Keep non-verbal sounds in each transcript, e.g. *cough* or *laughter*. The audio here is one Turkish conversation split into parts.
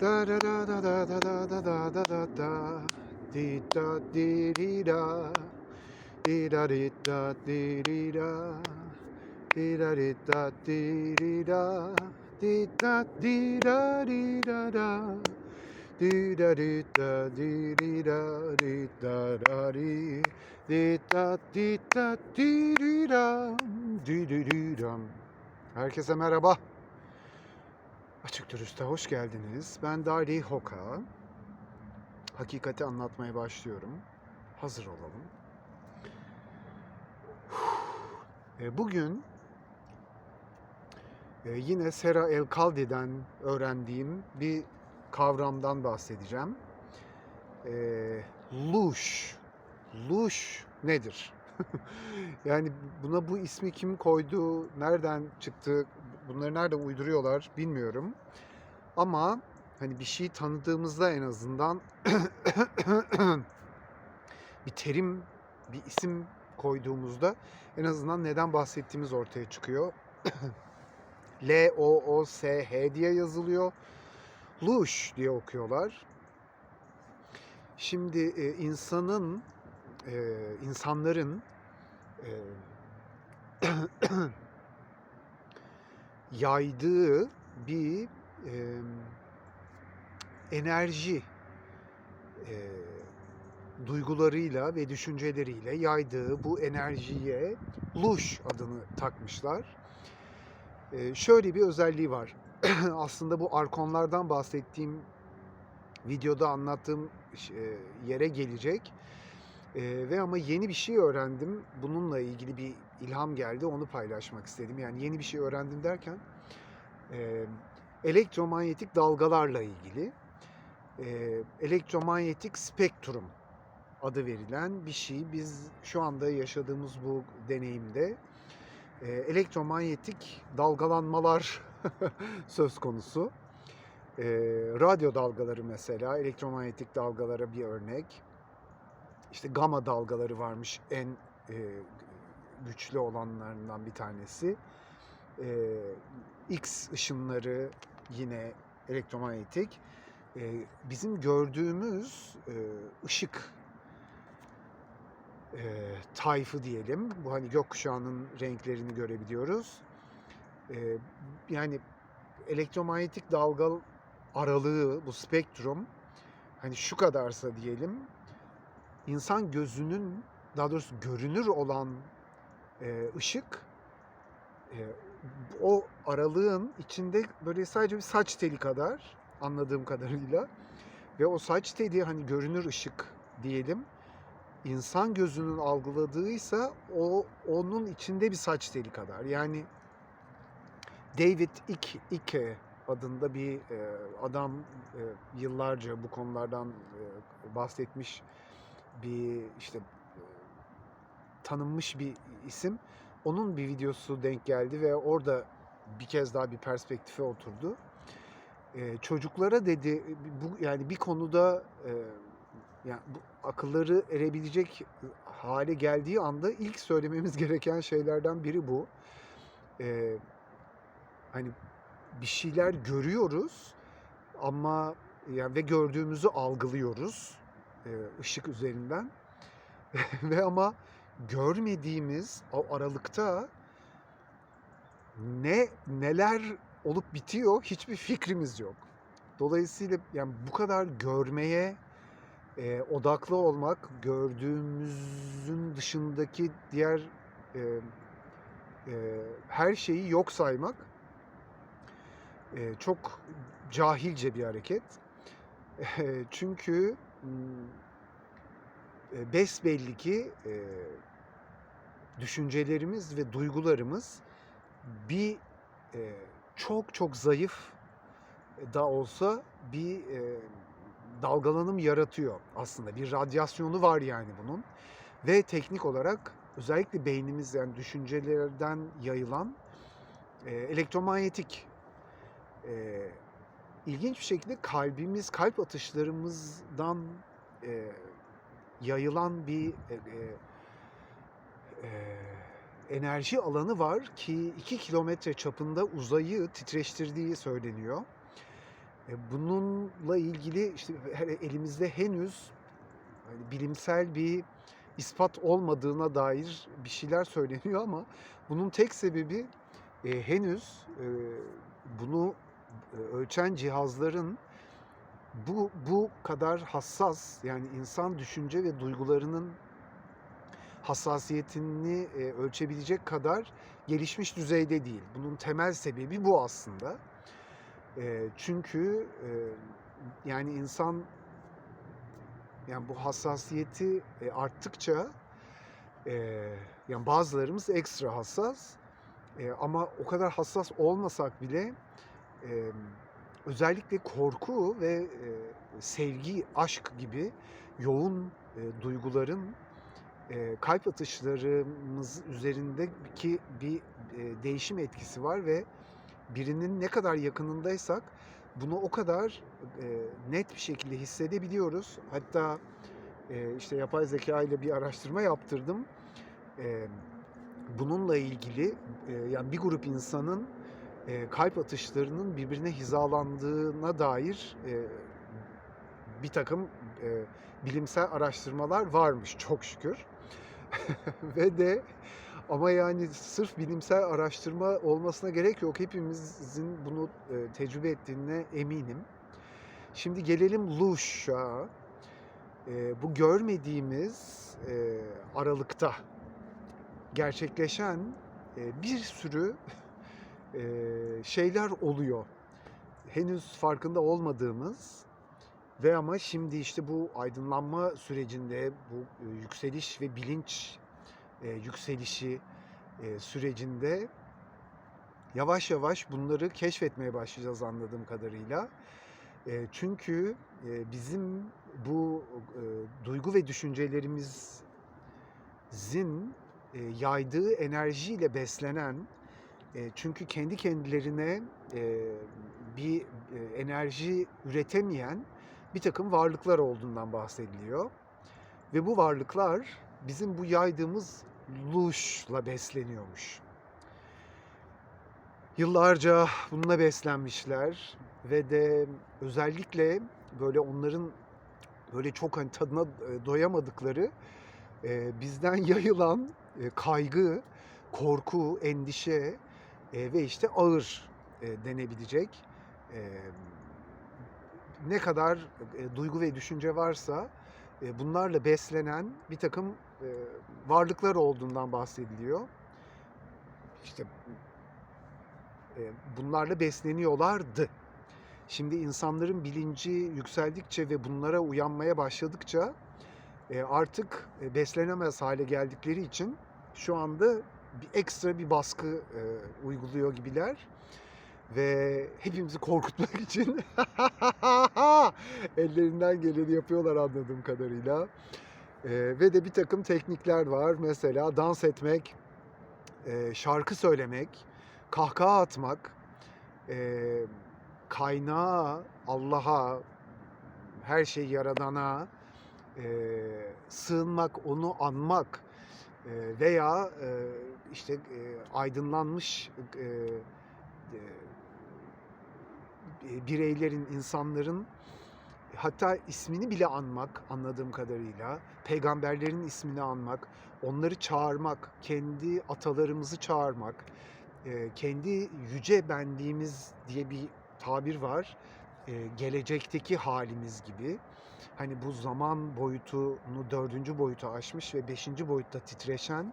Da da da da da da da da da da da da. Di da di di da. Di da di da di di da. Di da di da di di da. Di da di da di da da. Di da di da di di da di da da di. Di da di da di di da. Di di di dam. Herkese merhaba. Açık Dürüst'e hoş geldiniz. Ben Dari Hoka. Hakikati anlatmaya başlıyorum. Hazır olalım. E, Bugün e, yine Sera El Kaldi'den öğrendiğim bir kavramdan bahsedeceğim. E, Luş. Luş nedir? *laughs* yani buna bu ismi kim koydu, nereden çıktı, bunları nerede uyduruyorlar bilmiyorum. Ama hani bir şeyi tanıdığımızda en azından *coughs* bir terim, bir isim koyduğumuzda en azından neden bahsettiğimiz ortaya çıkıyor. *coughs* L O O S H diye yazılıyor. Luş diye okuyorlar. Şimdi e, insanın e, insanların e, *coughs* yaydığı bir e, enerji e, duygularıyla ve düşünceleriyle yaydığı bu enerjiye luş adını takmışlar. E, şöyle bir özelliği var. *clears throat* Aslında bu arkonlardan bahsettiğim videoda anlattığım yere gelecek. E, ve ama yeni bir şey öğrendim. Bununla ilgili bir ilham geldi. Onu paylaşmak istedim. Yani yeni bir şey öğrendim derken e, elektromanyetik dalgalarla ilgili e, elektromanyetik spektrum adı verilen bir şey. Biz şu anda yaşadığımız bu deneyimde e, elektromanyetik dalgalanmalar *laughs* söz konusu. E, radyo dalgaları mesela elektromanyetik dalgalara bir örnek. İşte gamma dalgaları varmış en e, güçlü olanlarından bir tanesi. E, X ışınları yine elektromanyetik. E, bizim gördüğümüz e, ışık e, tayfı diyelim. Bu hani gökkuşağının renklerini görebiliyoruz. E, yani elektromanyetik dalga aralığı, bu spektrum hani şu kadarsa diyelim insan gözünün daha doğrusu görünür olan e, ışık e, o aralığın içinde böyle sadece bir saç teli kadar anladığım kadarıyla ve o saç teli hani görünür ışık diyelim insan gözünün algıladığıysa o onun içinde bir saç teli kadar. Yani David Icke, adında bir e, adam e, yıllarca bu konulardan bahsetmiş bir işte tanınmış bir isim. Onun bir videosu denk geldi ve orada bir kez daha bir perspektife oturdu. E, çocuklara dedi bu yani bir konuda e, yani bu akılları erebilecek hale geldiği anda ilk söylememiz *laughs* gereken şeylerden biri bu. E, hani bir şeyler görüyoruz ama yani ve gördüğümüzü algılıyoruz e, ışık üzerinden *laughs* ve ama görmediğimiz o aralıkta ne neler olup bitiyor hiçbir fikrimiz yok. Dolayısıyla yani bu kadar görmeye e, odaklı olmak, gördüğümüzün dışındaki diğer e, e, her şeyi yok saymak e, çok cahilce bir hareket. E, *laughs* çünkü e, besbelli ki e, düşüncelerimiz ve duygularımız bir e, çok çok zayıf da olsa bir e, dalgalanım yaratıyor aslında. Bir radyasyonu var yani bunun. Ve teknik olarak özellikle beynimiz yani düşüncelerden yayılan e, elektromanyetik e, ilginç bir şekilde kalbimiz, kalp atışlarımızdan e, yayılan bir e, e, enerji alanı var ki 2 kilometre çapında uzayı titreştirdiği söyleniyor. E, bununla ilgili işte elimizde henüz hani bilimsel bir ispat olmadığına dair bir şeyler söyleniyor ama bunun tek sebebi e, henüz e, bunu e, ölçen cihazların bu bu kadar hassas yani insan düşünce ve duygularının hassasiyetini e, ölçebilecek kadar gelişmiş düzeyde değil. Bunun temel sebebi bu aslında. E, çünkü e, yani insan yani bu hassasiyeti e, arttıkça e, yani bazılarımız ekstra hassas e, ama o kadar hassas olmasak bile e, özellikle korku ve e, sevgi, aşk gibi yoğun e, duyguların kalp atışlarımız üzerindeki bir değişim etkisi var ve birinin ne kadar yakınındaysak bunu o kadar net bir şekilde hissedebiliyoruz. Hatta işte yapay zeka ile bir araştırma yaptırdım. Bununla ilgili yani bir grup insanın kalp atışlarının birbirine hizalandığına dair bir takım bilimsel araştırmalar varmış çok şükür. *laughs* Ve de ama yani sırf bilimsel araştırma olmasına gerek yok. Hepimizin bunu e, tecrübe ettiğine eminim. Şimdi gelelim Luş'a. E, bu görmediğimiz e, aralıkta gerçekleşen e, bir sürü e, şeyler oluyor. Henüz farkında olmadığımız ve ama şimdi işte bu aydınlanma sürecinde bu e, yükseliş ve bilinç e, yükselişi e, sürecinde yavaş yavaş bunları keşfetmeye başlayacağız anladığım kadarıyla. Çünkü bizim bu duygu ve düşüncelerimizin e, yaydığı enerjiyle beslenen çünkü kendi kendilerine bir enerji üretemeyen bir takım varlıklar olduğundan bahsediliyor. Ve bu varlıklar bizim bu yaydığımız luşla besleniyormuş. Yıllarca bununla beslenmişler ve de özellikle böyle onların böyle çok hani tadına e, doyamadıkları e, bizden *laughs* yayılan e, kaygı, korku, endişe ve işte ağır denebilecek ne kadar e, duygu ve düşünce varsa e, bunlarla beslenen bir takım e, varlıklar olduğundan bahsediliyor. İşte e, bunlarla besleniyorlardı. Şimdi insanların bilinci yükseldikçe ve bunlara uyanmaya başladıkça e, artık e, beslenemez hale geldikleri için şu anda bir ekstra bir baskı e, uyguluyor gibiler ve hepimizi korkutmak için *laughs* ellerinden geleni yapıyorlar anladığım kadarıyla. E, ve de bir takım teknikler var. Mesela dans etmek, e, şarkı söylemek, kahkaha atmak, e, kaynağa, Allah'a, her şeyi yaradana e, sığınmak, onu anmak e, veya e, işte e, aydınlanmış e, e, bireylerin, insanların hatta ismini bile anmak anladığım kadarıyla, peygamberlerin ismini anmak, onları çağırmak, kendi atalarımızı çağırmak, e, kendi yüce benliğimiz diye bir tabir var. E, gelecekteki halimiz gibi. Hani bu zaman boyutunu dördüncü boyuta aşmış ve beşinci boyutta titreşen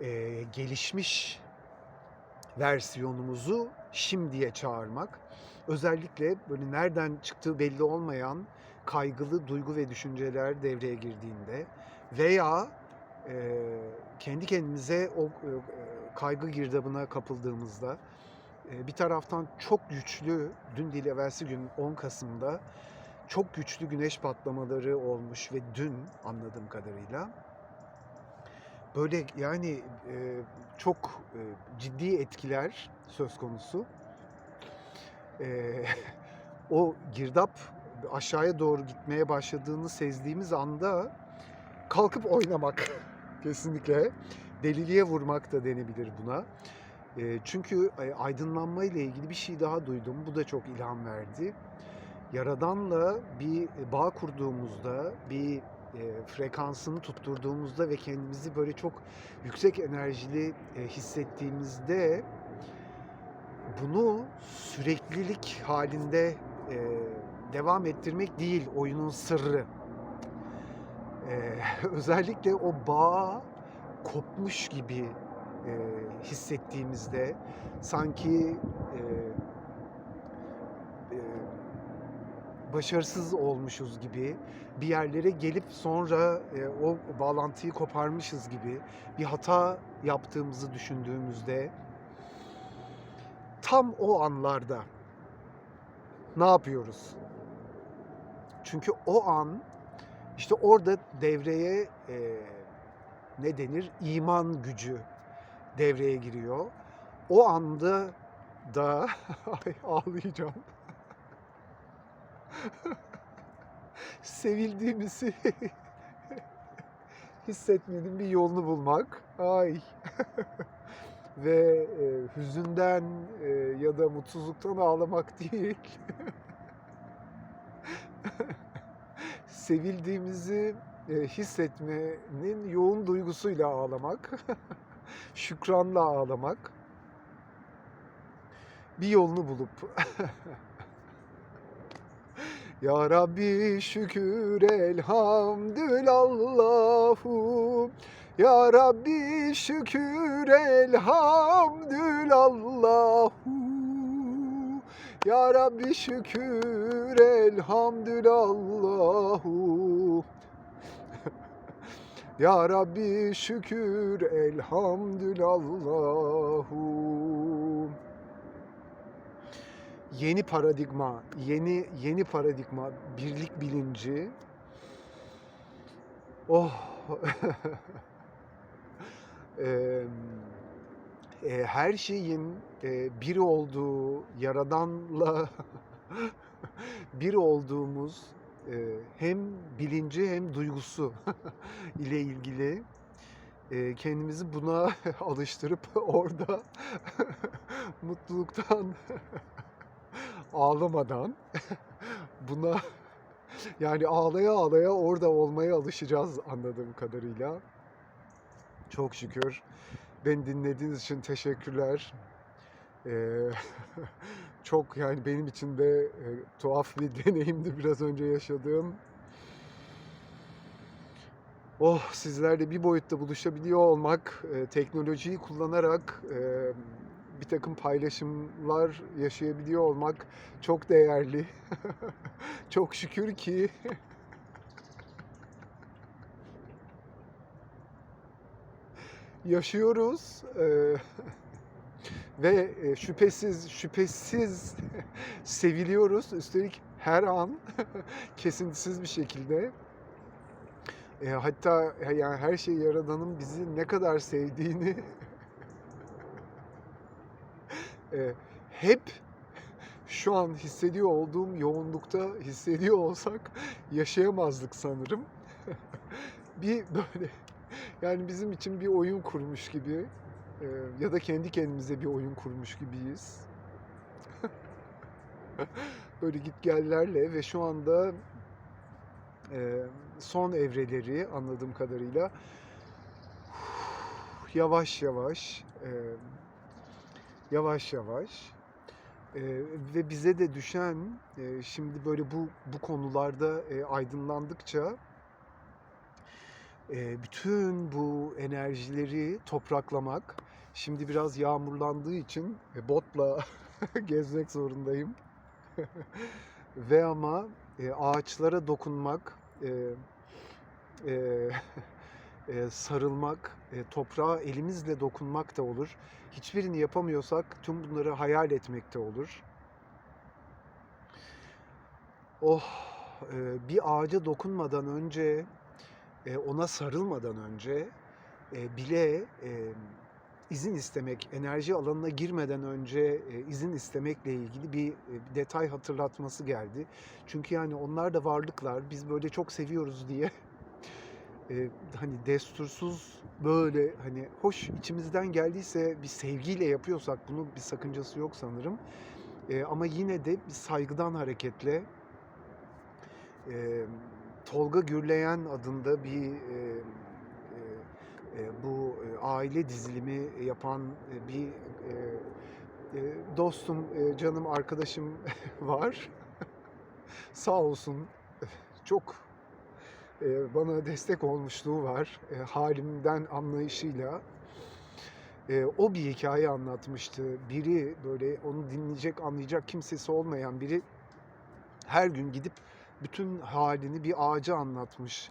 e, gelişmiş versiyonumuzu şimdiye çağırmak. Özellikle böyle nereden çıktığı belli olmayan kaygılı duygu ve düşünceler devreye girdiğinde veya e, kendi kendimize o e, kaygı girdabına kapıldığımızda e, bir taraftan çok güçlü dün değil evvelsi gün 10 Kasım'da çok güçlü güneş patlamaları olmuş ve dün anladığım kadarıyla böyle yani e, çok e, ciddi etkiler söz konusu. E, *laughs* o girdap aşağıya doğru gitmeye başladığını sezdiğimiz anda kalkıp oynamak *laughs* kesinlikle deliliğe vurmak da denebilir buna. Eee, çünkü, eee, aydınlanma ile ilgili bir şey daha duydum. Bu da çok ilham verdi. Yaradan'la bir bağ kurduğumuzda, bir, eee, frekansını tutturduğumuzda ve kendimizi böyle çok yüksek enerjili, eee, hissettiğimizde bunu süreklilik hâlinde, eee, devam ettirmek değil oyunun sırrı. Eee, *laughs* özellikle o bağ kopmuş gibi, eee, hissettiğimizde sanki, eee başarısız olmuşuz gibi, bir yerlere gelip sonra, eee, o bağlantıyı koparmışız gibi, bir hata yaptığımızı düşündüğümüzde tam o anlarda ne yapıyoruz? Çünkü o an, işte orada devreye, eee, ne denir? İman gücü devreye giriyor. O anda da *laughs* ay ağlayacağım. Sevildiğimizi hissetmenin bir yolunu bulmak. Ay! *laughs* Ve, eee, hüzünden, eee, ya da mutsuzluktan ağlamak değil. *laughs* Sevildiğimizi, eee, hissetmenin yoğun duygusuyla ağlamak, *laughs* şükranla ağlamak. Bir yolunu bulup Ya Rabbi şükür elhamdülallahu Ya Rabbi şükür elhamdülallahu Ya Rabbi şükür elhamdülallahu *laughs* Ya Rabbi şükür elhamdülallahu Yeni paradigma, yeni yeni paradigma, birlik bilinci. Oh! *laughs* Emm, eee, her şeyin, eee, bir olduğu, Yaradan'la *laughs* bir olduğumuz, eee, hem bilinci hem duygusu *laughs* ile ilgili, eee, kendimizi buna alıştırıp orada mutluluktan ağlamadan *laughs* buna yani ağlaya ağlaya orada olmaya alışacağız anladığım kadarıyla. Çok şükür. Beni dinlediğiniz için teşekkürler. Eee, *laughs* çok yani benim için de, eee, tuhaf bir *laughs* deneyimdi biraz önce yaşadığım. Oh! Sizlerle bir boyutta buluşabiliyor olmak, eee, teknolojiyi kullanarak, emm, birtakım paylaşımlar yaşayabiliyor olmak çok değerli. *laughs* Çok şükür ki *laughs* yaşıyoruz, eee, *laughs* ve, eee, şüphesiz, şüphesiz seviliyoruz. Üstelik her an kesintisiz bir şekilde. Eee, hatta ya yani her şey Yaradan'ın bizi ne kadar sevdiğini eee, hep şu an hissediyor olduğum yoğunlukta hissediyor olsak yaşayamazdık sanırım. *laughs* Bir böyle yani bizim için bir oyun kurmuş gibi, eee, ya da kendi kendimize bir oyun kurmuş gibiyiz. *laughs* Böyle gitgellerle ve şu anda, eee, son evreleri anladığım kadarıyla *sighs* yavaş yavaş, emm, yavaş yavaş, eee, ve bize de düşen, eee, şimdi böyle bu bu konularda, eee, aydınlandıkça eee, bütün bu enerjileri topraklamak. Şimdi biraz yağmurlandığı için, eee, botla *laughs* gezmek zorundayım. *laughs* Ve ama, eee, ağaçlara dokunmak, eee, eee, *laughs* eee, sarılmak, eee, toprağa elimizle dokunmak da olur. Hiçbirini yapamıyorsak tüm bunları hayal etmek de olur. Oh! Eee, bir ağaca dokunmadan önce, eee, ona sarılmadan önce, eee, bile, emm, izin istemek, enerji alanına girmeden önce, eee, izin istemekle ilgili bir, eee, detay hatırlatması geldi. Çünkü yani onlar da varlıklar. Biz böyle çok seviyoruz diye, *laughs* e, hani destursuz böyle hani hoş içimizden geldiyse bir sevgiyle yapıyorsak bunu bir sakıncası yok sanırım. E, ama yine de bir saygıdan hareketle e, Tolga Gürleyen adında bir e, e, e, bu e, aile dizilimi yapan e, bir e, e, dostum, e, canım arkadaşım *laughs* var. Sağ olsun çok bana destek olmuşluğu var e, halimden anlayışıyla. E, o bir hikaye anlatmıştı. Biri böyle onu dinleyecek, anlayacak kimsesi olmayan biri her gün gidip bütün halini bir ağaca anlatmış.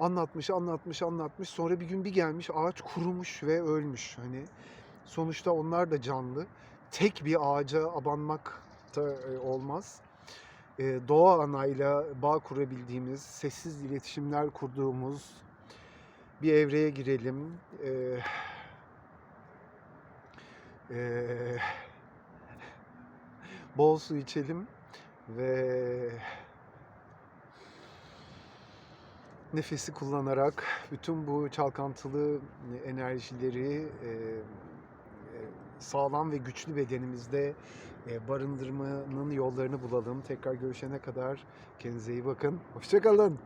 Anlatmış, anlatmış, anlatmış. Sonra bir gün bir gelmiş ağaç kurumuş ve ölmüş. Hani sonuçta onlar da canlı. Tek bir ağaca abanmak da e, olmaz. Doğa anayla bağ kurabildiğimiz, sessiz iletişimler kurduğumuz bir evreye girelim. E, e, bol su içelim ve nefesi kullanarak bütün bu çalkantılı enerjileri e, sağlam ve güçlü bedenimizde barındırmanın yollarını bulalım. Tekrar görüşene kadar kendinize iyi bakın. Hoşçakalın.